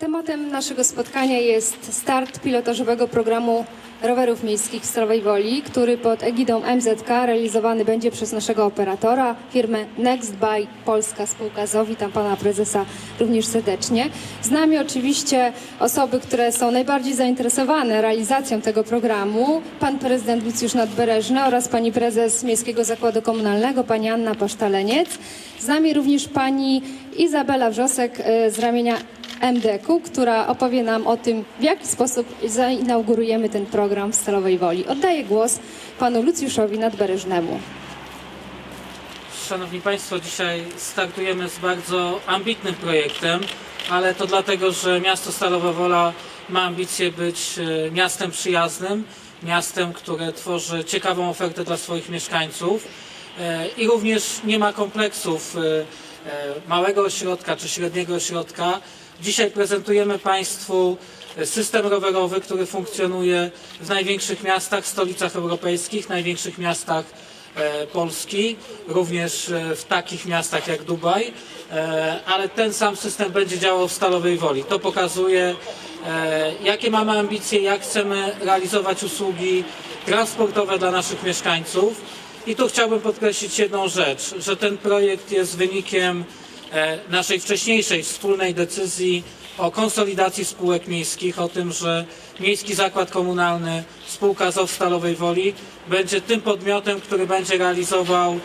Tematem naszego spotkania jest start pilotażowego programu rowerów miejskich w Stalowej Woli, który pod egidą MZK realizowany będzie przez naszego operatora, firmę Nextbuy Polska Spółka ZO. Witam pana prezesa również serdecznie. Z nami oczywiście osoby, które są najbardziej zainteresowane realizacją tego programu. Pan prezydent Lucjusz Nadbereżny oraz pani prezes Miejskiego Zakładu Komunalnego, pani Anna Pasztaleniec. Z nami również pani Izabela Wrzosek e, z ramienia MDK-u, która opowie nam o tym, w jaki sposób zainaugurujemy ten program w Stalowej Woli. Oddaję głos panu Lucjuszowi Nadbereżnemu. Szanowni Państwo, dzisiaj startujemy z bardzo ambitnym projektem, ale to dlatego, że miasto Stalowa Wola ma ambicje być e, miastem przyjaznym, miastem, które tworzy ciekawą ofertę dla swoich mieszkańców e, i również nie ma kompleksów e, małego ośrodka czy średniego ośrodka. Dzisiaj prezentujemy Państwu system rowerowy, który funkcjonuje w największych miastach, stolicach europejskich, największych miastach e, Polski, również e, w takich miastach jak Dubaj, e, ale ten sam system będzie działał w Stalowej Woli. To pokazuje, jakie mamy ambicje, jak chcemy realizować usługi transportowe dla naszych mieszkańców. I tu chciałbym podkreślić jedną rzecz, że ten projekt jest wynikiem naszej wcześniejszej wspólnej decyzji o konsolidacji spółek miejskich, o tym, że Miejski Zakład Komunalny, spółka ZOW Stalowej Woli będzie tym podmiotem, który będzie realizował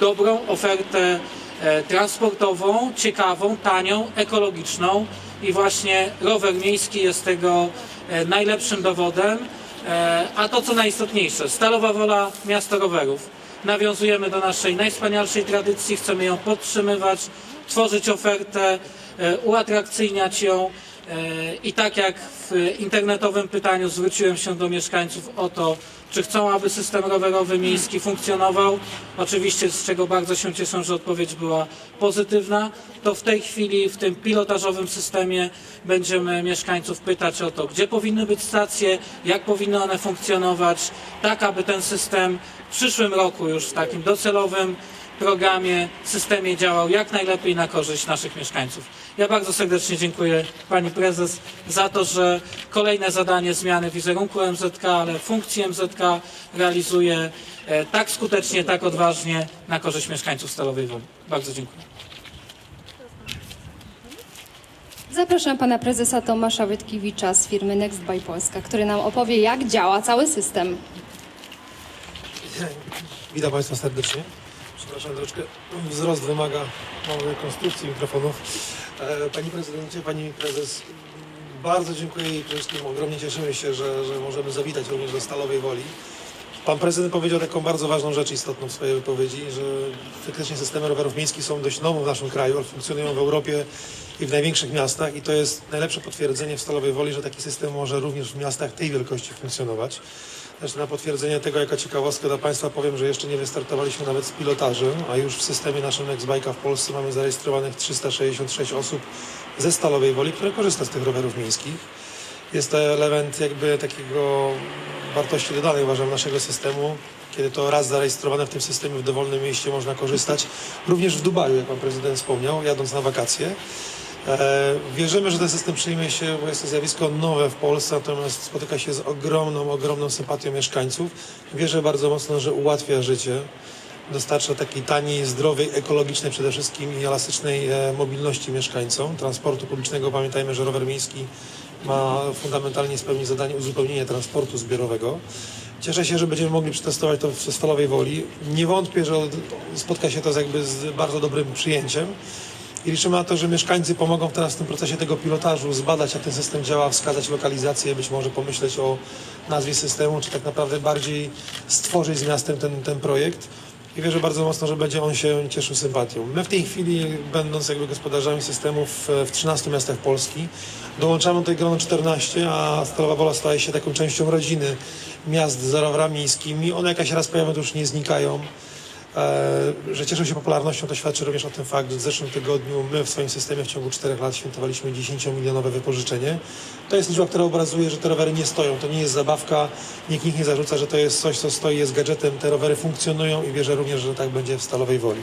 dobrą ofertę e, transportową, ciekawą, tanią, ekologiczną i właśnie rower miejski jest tego e, najlepszym dowodem. E, A to co najistotniejsze, Stalowa Wola Miasto Rowerów. Nawiązujemy do naszej najwspanialszej tradycji, chcemy ją podtrzymywać, tworzyć ofertę, e, uatrakcyjniać ją. I tak jak w internetowym pytaniu zwróciłem się do mieszkańców o to, czy chcą, aby system rowerowy miejski funkcjonował, oczywiście z czego bardzo się cieszę, że odpowiedź była pozytywna, to w tej chwili w tym pilotażowym systemie będziemy mieszkańców pytać o to, gdzie powinny być stacje, jak powinny one funkcjonować, tak aby ten system w przyszłym roku już w takim docelowym programie, systemie działał jak najlepiej na korzyść naszych mieszkańców. Ja bardzo serdecznie dziękuję Pani Prezes za to, że kolejne zadanie zmiany wizerunku MZK, ale funkcji MZK realizuje e, tak skutecznie, tak odważnie na korzyść mieszkańców Stalowej Woli. Bardzo dziękuję. Zapraszam pana prezesa Tomasza Wytkiewicza z firmy Nextbuy Polska, który nam opowie, jak działa cały system. Witam Państwa serdecznie. Przepraszam, wzrost wymaga małej konstrukcji mikrofonów. E, Pani prezydencie, Pani prezes, bardzo dziękuję i przede wszystkim ogromnie cieszymy się, że, że możemy zawitać również do Stalowej Woli. Pan prezydent powiedział taką bardzo ważną rzecz istotną w swojej wypowiedzi, że faktycznie systemy rowerów miejskich są dość nowe w naszym kraju, ale funkcjonują w Europie i w największych miastach i to jest najlepsze potwierdzenie w Stalowej Woli, że taki system może również w miastach tej wielkości funkcjonować. Zresztą na potwierdzenie tego, jako ciekawostkę dla Państwa powiem, że jeszcze nie wystartowaliśmy nawet z pilotażem, a już w systemie naszym Nextbike'a w Polsce mamy zarejestrowanych 366 osób ze Stalowej Woli, które korzysta z tych rowerów miejskich. Jest to element jakby takiego wartości dodanej uważam naszego systemu, kiedy to raz zarejestrowane w tym systemie w dowolnym mieście można korzystać. Również w Dubaju, jak Pan Prezydent wspomniał, jadąc na wakacje. E, Wierzymy, że ten system przyjmie się, bo jest to zjawisko nowe w Polsce, natomiast spotyka się z ogromną, ogromną sympatią mieszkańców. Wierzę bardzo mocno, że ułatwia życie, dostarcza takiej taniej, zdrowej, ekologicznej przede wszystkim i elastycznej e, mobilności mieszkańcom. Transportu publicznego, pamiętajmy, że rower miejski ma fundamentalnie spełnić zadanie uzupełnienia transportu zbiorowego. Cieszę się, że będziemy mogli przetestować to w Stalowej Woli. Nie wątpię, że spotka się to z jakby z bardzo dobrym przyjęciem. I liczymy na to, że mieszkańcy pomogą teraz w tym procesie tego pilotażu zbadać, jak ten system działa, wskazać lokalizację, być może pomyśleć o nazwie systemu, czy tak naprawdę bardziej stworzyć z miastem ten, ten projekt. I wierzę bardzo mocno, że będzie on się cieszył sympatią. My w tej chwili, będąc jakby gospodarzami systemów w, w 13 miastach Polski, dołączamy do tej grona 14, a Stalowa Wola staje się taką częścią rodziny miast z rowerami miejskimi. One jakaś raz pojawią, to już nie znikają. E, że cieszą się popularnością, to świadczy również o tym fakt, że w zeszłym tygodniu my w swoim systemie w ciągu 4 lat świętowaliśmy 10-milionowe wypożyczenie. To jest liczba, która obrazuje, że te rowery nie stoją. To nie jest zabawka. Nikt nikt nie zarzuca, że to jest coś, co stoi, jest gadżetem. Te rowery funkcjonują i wierzę również, że tak będzie w Stalowej Woli.